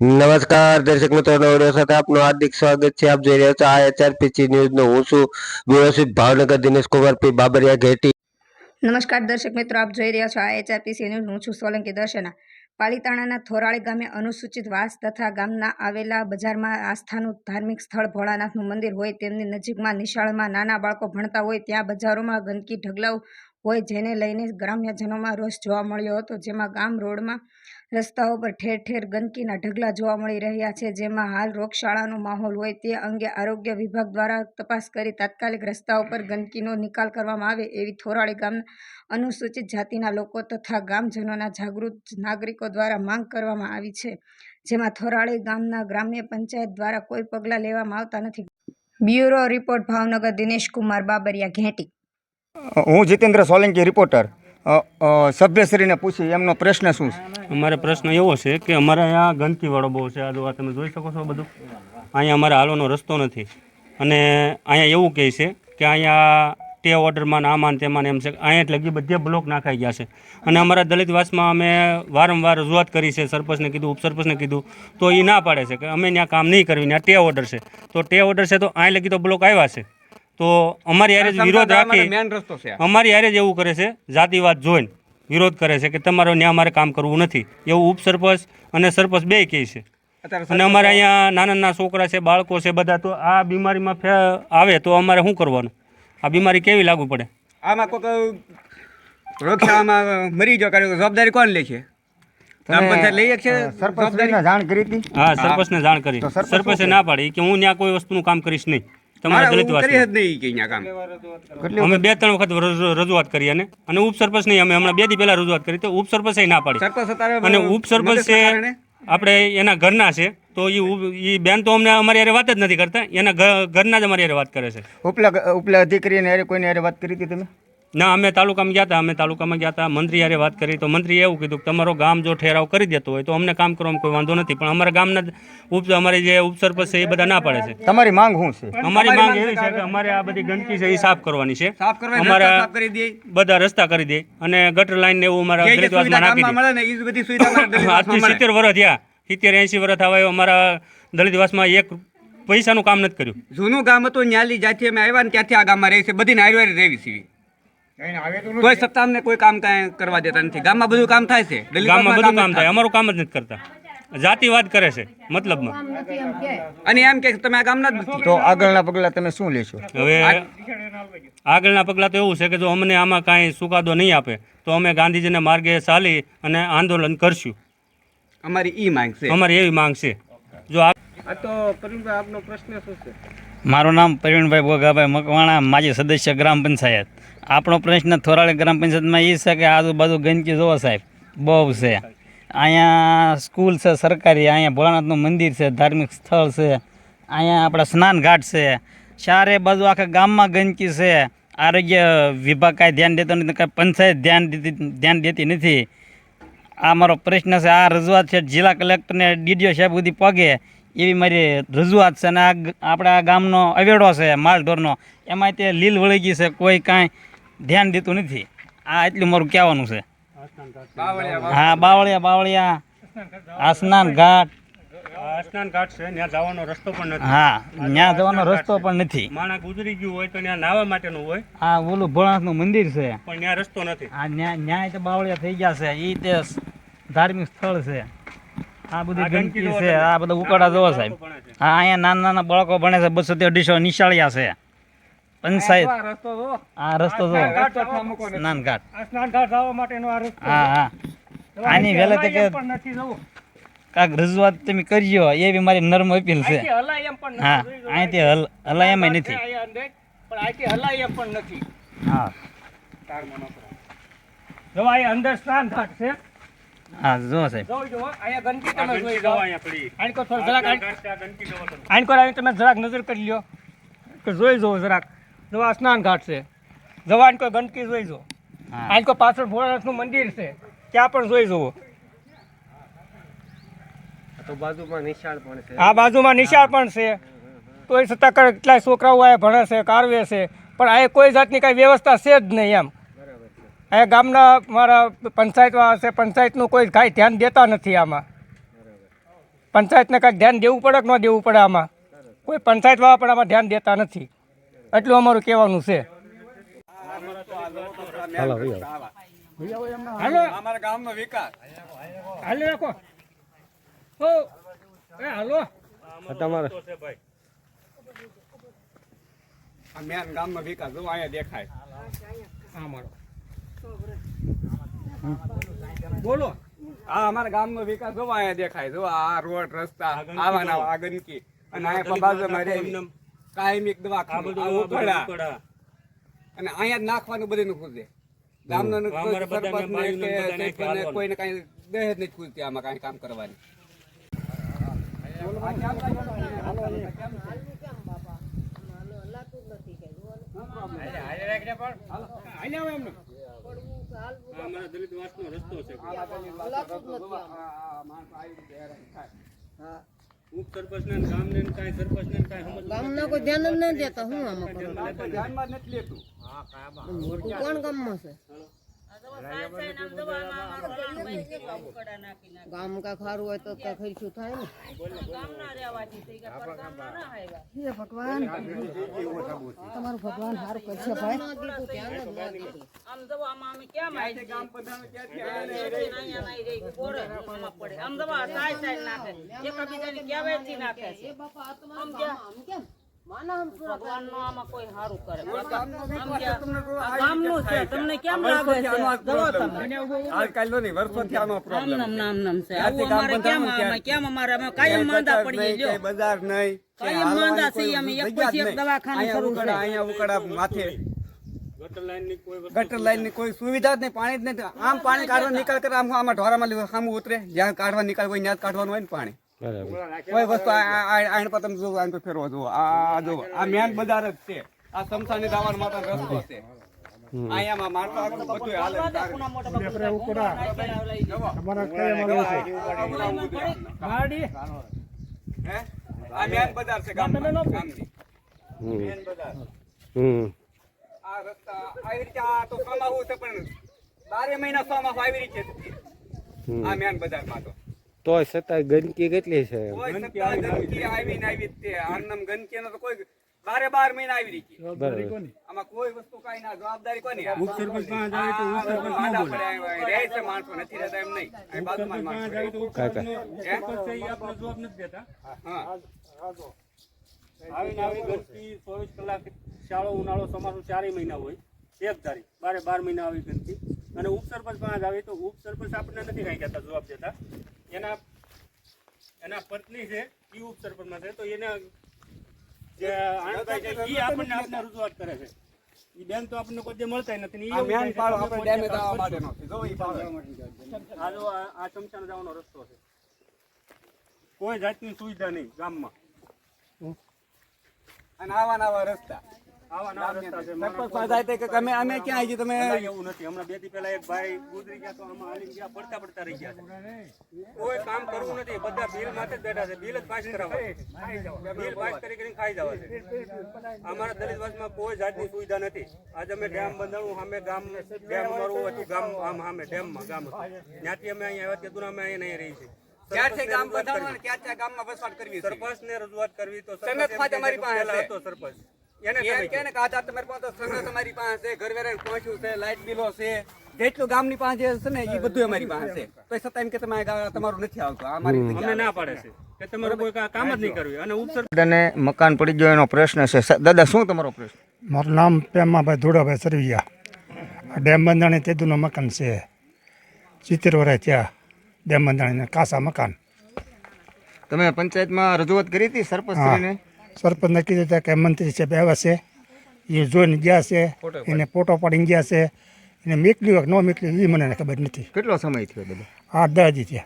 નમસ્કાર, દર્શક મિત્રો નવડિયો સાથે આપનું હાર્દિક સ્વાગત છે. આપ જોઈ રહ્યા છો આ એચઆરપીસી ન્યૂઝ નો હું છું વ્યવસ્થિત ભાવનગર દિનેશ કુમાર પી બાબરિયા ઘેટી. નમસ્કાર, દર્શક મિત્રો, આપ જોઈ રહ્યા છો આ એચઆરપીસી ન્યૂઝ હું છું સોલંકી દર્શના. પાલીતાણાના થોરાળી ગામે અનુસૂચિત વાસ તથા ગામના આવેલા બજારમાં આસ્થાનું ધાર્મિક સ્થળ ભોળાનાથનું મંદિર હોય તેમની નજીકમાં નિશાળમાં નાના બાળકો ભણતા હોય ત્યાં બજારોમાં ગંદકી, ઢગલાઓ હોય જેને લઈને ગ્રામ્યજનોમાં રોષ જોવા મળ્યો હતો, જેમાં ગામ રોડમાં રસ્તાઓ પર ઠેર ઠેર ગંદકીના ઢગલા જોવા મળી રહ્યા છે, જેમાં હાલ રોગશાળાનો માહોલ હોય તે અંગે આરોગ્ય વિભાગ દ્વારા તપાસ કરી તાત્કાલિક રસ્તાઓ પર ગંદકીનો નિકાલ કરવામાં આવે એવી થોરાળી ગામના અનુસૂચિત જાતિના લોકો તથા ગામજનોના જાગૃત નાગરિકો દ્વારા માંગ કરવામાં આવી છે, જેમાં થોરાળી ગામના ગ્રામ્ય પંચાયત દ્વારા કોઈ પગલાં લેવામાં આવતા નથી. Bureau report, Bhavnagar Dinesh Kumar Babariya, Gheti. હું જીતેન્દ્ર સોલંકી રિપોર્ટર સભ્યશ્રીને પૂછી એમનો પ્રશ્ન શું છે? અમારે પ્રશ્ન એવો છે કે અમારે અહીંયા ગંદકીવાળો બહુ છે. આ જો તમે જોઈ શકો છો બધું. અહીંયા અમારે હાલવાનો રસ્તો નથી. અને અહીંયા એવું કહે છે કે અહીંયા તે ઓર્ડરમાં ને આમાં તેમાં એમ છે. અહીંયા એટલે લગી બધે બ્લોક નાખાઈ ગયા છે. અને અમારા દલિત વાસમાં અમે વારંવાર રજૂઆત કરી છે. સરપંચને કીધું, ઉપસરપંચને કીધું. તો એ ના પાડે છે કે અમે ત્યાં કામ નહીં કરવી. ત્યાં ટે ઓર્ડર છે. તો ટે ઓર્ડર છે તો અહીં લગી તો બ્લોક આવ્યા છે. તો અમારી યારે જ વિરોધ રાખી. મેન રસ્તો છે અમારી હારે જ એવું કરે છે જાતિવાદ જોઈને વિરોધ કરે છે કે તમારો ન્યા અમારે કામ કરવું નથી. એવું ઉપસરપંચ અને સરપંચ બે કહે છે. અને અમારે અહીંયા નાના નાના છોકરા છે બાળકો છે બધા તો આ બીમારીમાં ફે આવે તો અમારે શું કરવાનું? આ બીમારી કેવી લાગુ પડે? આમાં કોઈક રોગશાળામાં મરી ગયો કરે જવાબદારી કોણ લે છે? જાણ કરી હતી? હા સરપંચને જાણ કરી. સરપંચે ના પાડી કે હું ત્યાં કોઈ વસ્તુનું કામ કરીશ નહીં. તમારા દલિત અમે બે ત્રણ વખત રજૂઆત કરી અને અને ઉપસરપંચ નહીં અમે હમણાં બે દી પહેલા રજૂઆત કરી તો ઉપસરપંચે ના પાડી. અને ઉપસરપંચ છે આપણે એના ઘરના છે તો એ એ બેન તો અમને અમારી યારે વાત જ નથી કરતા એના ઘરના જ અમારી યારે વાત કરે છે. ઉપલા ઉપલા અધિકારીને હારે કોઈને યારે વાત કરી હતી તમે? ના અમે તાલુકામાં ગયા હતા અમે તાલુકામાં ગયા હતા. મંત્રી યારે વાત કરી તો મંત્રીએ એવું કીધું કે તમારો ગામ જો ઠેરાવ કરી દેતો હોય તો અમને કામ કરવામાં કોઈ વાંધો નથી. પણ અમારા ગામના ઉપ અમારી જે ઉપસરપંચ છે એ બધા ના પાડે છે. તમારી માંગ શું છે? અમારી માંગ એવી છે કે અમારે આ બધી ગંદકી છે એ સાફ કરવાની છે. સાફ અમારા સાફ કરી દે. બધા રસ્તા કરી દે. અને ગટર લાઈન ને એવું અમારા દલિતવાસમાં નાખી દે. આજથી સિત્તેર વર્ષ થયા. સિત્તેર એંસી વર્ષ થવા અમારા દલિતવાસમાં એક પૈસાનું કામ નથી કર્યું. જૂનું ગામ હતું ન્યાલી જ્યાંથી અમે આવ્યા ને ત્યાંથી આ ગામમાં રહી છે. બધી નારીવારી રહેવી છે. કોઈ સત્તા અમને કોઈ કામ કાંઈ કરવા દેતા નથી. ગામમાં બધું કામ થાય છે. ગામમાં બધું કામ થાય. અમારું કામ જ નથી કરતા. જાતિવાદ કરે છે મતલબમાં. અને એમ કે તમે આ ગામના જ નથી. તો આગળના પગલા તમે શું લેશો? હવે આગળના પગલા તો એવું છે કે જો અમને આમાં કાંઈ ચુકાદો નહીં આપે તો અમે ગાંધીજીના માર્ગે ચાલી અને આંદોલન કરશું. અમારી ઈ માંગ છે. અમારી એવી માંગ છે. જો આ મારું નામ પ્રવીણભાઈ બોગાભાઈ મકવાણા માજી સદસ્ય ગ્રામ પંચાયત. આપણો પ્રશ્ન થોરાળી ગ્રામ પંચાયતમાં એ છે કે આજુબાજુ ગંદકી જોવો સાહેબ. બહુ છે. અહીંયા સ્કૂલ છે, સરકારી, અહીંયા ભોળાનાથનું મંદિર છે, ધાર્મિક સ્થળ છે, અહીંયા આપણા સ્નાનઘાટ છે. ચારે બાજુ આખા ગામમાં ગંદકી છે. આરોગ્ય વિભાગ કાંઈ ધ્યાન દેતો નથી, કાંઈ પંચાયત ધ્યાન દેતી ધ્યાન દેતી નથી. આ મારો પ્રશ્ન છે, આ રજૂઆત છે, જિલ્લા કલેક્ટરને ડીડીઓ સાહેબ સુધી પગે. એવી મારી રજૂઆત છે અને આ આપણા ગામનો અવેડો છે, માલઢોરનો. એમાં તે લીલ વળી ગઈ છે, કોઈ કાંઈ ધ્યાન દેતું નથી. આ એટલું મારું કહેવાનું છે. હા બાવળિયા બાવળિયા. આ સ્નાન ઘાટ. સ્નાન ઘાટ છે ત્યાં જવાનો રસ્તો પણ નથી. હા ત્યાં જવાનો રસ્તો પણ નથી. માણસ ગુજરી ગયું હોય તો ત્યાં નાવા માટેનું હોય. આ ઓલું ભોળાનાથનું મંદિર છે. પણ ત્યાં રસ્તો નથી. આ ન્યા ન્યાય તો બાવળિયા થઈ ગયા છે. એ તે ધાર્મિક સ્થળ છે. આ બધી ગંદકી છે. આ બધા ઉકાળા જોવો સાહેબ. હા અહીંયા નાના નાના બાળકો ભણે છે. બસો તે અઢીસો નિશાળિયા છે. પંચાયત આ રસ્તો જો. સ્નાન ઘાટ હા હા. આની વહેલે તકે કાક રજૂઆત તમે કરજો એવી મારી નર્મ અપીલ છે. હા અહીંથી હલ હલાય એમ નથી. હા. અંદર સ્નાન ઘાટ છે. હા જો સાહેબ. ગંદકી તમે જોઈ જોવો લો અહીંયા પડી. આની કોઈ જરાક આણકો ઘાટ આ જોવો આની તમે જરાક નજર કરી લ્યો. જોઈ જુઓ જરાક. જો આ સ્નાન ઘાટ છે. જવા આની કોઈ ગંદકી જોઈ જુઓ. આજ કોઈ પાછળ ભોળાનાથનું મંદિર છે ત્યાં પણ જોઈ જુઓ. આ બાજુમાં નિશાળ પણ છે. તોય છતાં કઈ કેટલાય છોકરાઓ આ ભણે છે કારવે છે. પણ આ કોઈ જાતની કાંઈ વ્યવસ્થા છે જ નહીં એમ. અહીંયા ગામના મારા પંચાયત છે પંચાયતનું કોઈ કાંઈ ધ્યાન દેતા નથી આમાં. પંચાયતને કાંઈક ધ્યાન દેવું પડે કે ન દેવું પડે આમાં? કોઈ પંચાયતવાળા પણ આમાં ધ્યાન દેતા નથી. એટલું અમારું કહેવાનું છે. અમારા ગામનો વિકાસ. હાલે એ હાલો. તમારે. મેન ગામનો વિકાસ જો અહીંયા દેખાય. હા મારો. બોલો. આ અમારા ગામનો વિકાસ જો અહીંયા દેખાય. જો આ રોડ રસ્તા આવા આ ગંદકી અને અહીંયા બાજુમાં રહે કાયમિક એક દવા ઉકરડા. અને અહીંયા જ નાખવાનું બધું ને હાલવાનું. કોઈને કાંઈ દહેજ નથી ખૂજતી આમાં કાંઈ કામ કરવાની અમારા દલિત વાસનો રસ્તો છે ઉપસરપંચ ને ગામ ને કાંઈ સરપંચ ને કાંઈ સમજ ગામના કોઈ ધ્યાન જ દેતા હું આમાં કરું? ધ્યાનમાં નથી લેતું. મોટું કોણ ગામમાં છે? ગામ કા ખારું હોય તો તો ખર્ચું થાય ને? હે ભગવાન. તમારું ભગવાન સારું કરશે ભાઈ. આમ જો આમાં અમે કેમ આવી આમ જો આ સાઈડ સાઈડ નાખે કહેવાયથી નાખે છે બાપા આત્મા આમ કેમ? માના આમ આમાં કોઈ સારું કરે. આમ જે આ ગામનું છે તમને કેમ લાગે છે? જવો તમે. આજકાલનો નહીં વર્ષોથી આનો પ્રોબ્લેમ નામ નામ નામ છે. આવું અમારે કેમ બંધાણું કેમ અમારે અમે કાયમ માંદા પડીએ લ્યો બજાર નહીં. કાયમ માંદા છીએ અમે એક પછી એક દવાખાનું શરૂ છે અહીંયા ઉકળા માથે. ગટર લાઈનની કોઈ વસ્તુ ગટર લાઈનની કોઈ સુવિધા જ નહીં પાણી જ નથી આમ પાણી કાઢવા નિકાલ કરે આમ આમાં ઢોરામાં લેવું સામું ઉતરે. જ્યાં કાઢવા નિકાલ કોઈ ત્યાં કાઢવાનું હોય ને પાણી. કોઈ વસ્તુ આ- આ- આ- આને પર તમે પર ફેરવો જો આ જો આ મેન બજાર જ છે. આ સમસાની દાવાન માટે રસ્તો છે. અહીંયામાં માણસો આખું બધું હાલે. ગાડી. હે? આ મેન બજાર છે ગામમાં, ગામની મેન બજાર. હમ. આ રસ્તા આવી રીતે આ તો ચોમાસું છે પણ બારે મહિના સોમાં આવી રીતે છે. આ મેન બજારમાં તો. તોય છતાં ગંદકી કેટલી છે ગંદકી આવી ને આવી તે આનંદ ગંદકી નો તો કોઈ બારે બાર મહિના આવી રહી છે આમાં કોઈ વસ્તુ કાંઈ ના જવાબદારી કોની આ? ઉપસરપંચ પાસે જાય તો આ ઉપસરપંચ ન માંદા બોલે. પડ્યા હોય, રહે છે માણસો નથી રહેતા એમ નહીં અહીં બાજુમાં માણસો રહે. કાકા સરપંચ છે એ આપણે જવાબ નથી દેતા હા આવીને આવી ગંદકી ચોવીસ કલાક શાળો ઉનાળો ચોમાસું ચારેય મહિના હોય એક ધારી બારે બાર મહિના આવી ગંદકી અને ઉપસરપંચ પાંચ આવી તો ઉપસરપંચ આપણને નથી કાંઈ કહેતા જવાબ દેતા એના એના પત્ની છે એ ઉપસરપંચમાં છે. તો એના જે આણંદભાઈ છે એ આપણને આપના રજૂઆત કરે છે. એ બેન તો આપણને કોઈ દી મળતા નથી ઈ આ મેન પાડો આપણે કોઈ ડેમે દી જવા કામ માટેનો જો ઈ પાડો. આ જો આ ચમચાનો જવાનો રસ્તો છે. કોઈ જાતની સુવિધા નહીં ગામમાં. અને આવા નવા રસ્તા. આવા નવા રસ્તા છે સરપંચ પાસે જાય તો કે અમે ક્યાં આવી તમે એવું નથી. હમણાં બેથી પેલા એક ભાઈ ગુજરી ગયા તો આમાં હાલી ગયા પડતા પડતા રહી ગયા કોઈ કામ કરવું નથી. બધા બિલ માટે જ બેઠા છે. બિલ જ પાસ કરાવવા. બિલ પાસ કરી કરીને ખાઈ જવા છે. અમારા દલિત વાસમાં કોઈ જાતની સુવિધા નથી. આજે અમે ડેમ બંધાણું સામે ગામ ડેમ અમારું હતું. ગામ આમ સામે ડેમમાં ગામ હતું. ત્યાંથી અમે અહીંયા આવ્યા. ત્યાં અમે અહીંયા નહીં રહી છીએ ક્યારથી ગામ બંધાવવાનું અને ક્યાં ક્યાં ગામમાં વસવાટ કરવી છે? સરપંચ ને રજૂઆત કરવી તો સરપંચ અમારી પાસે હતો સરપંચ. એને કે ને તમારી પાસે સંઘ તમારી પાસે ઘર વેરાણ પહોંચ્યું છે લાઇટ બિલો છે જેટલું ગામની પાસે છે ને એ બધું અમારી પાસે છે. તો છતાં એમ કે તમે તમારું નથી આવતું અમારી અમને ના પાડે છે કે તમારે કોઈ કામ જ નહીં કરવું. અને ઉપસર મકાન પડી ગયો એનો પ્રશ્ન છે. દાદા શું તમારો પ્રશ્ન? મારું નામ પેમાભાઈ ધોળાભાઈ સરવિયા. ડેમ બંધાણી તેદુનું મકાન છે. સિત્તેર વર્ષ ત્યાં ડેમ બંધાણીને કાસા મકાન. તમે પંચાયતમાં રજૂઆત કરી હતી સરપંચશ્રીને? સરપંચને કીધું ત્યાં કે મંત્રી સાહેબ આવ્યા છે. એ જોઈને ગયા છે. એને ફોટો પાડીને ગયા છે. એને મોકલ્યું કે ન મેકલી એ મને ખબર નથી. કેટલો સમય થયો દાદા દસ થયા.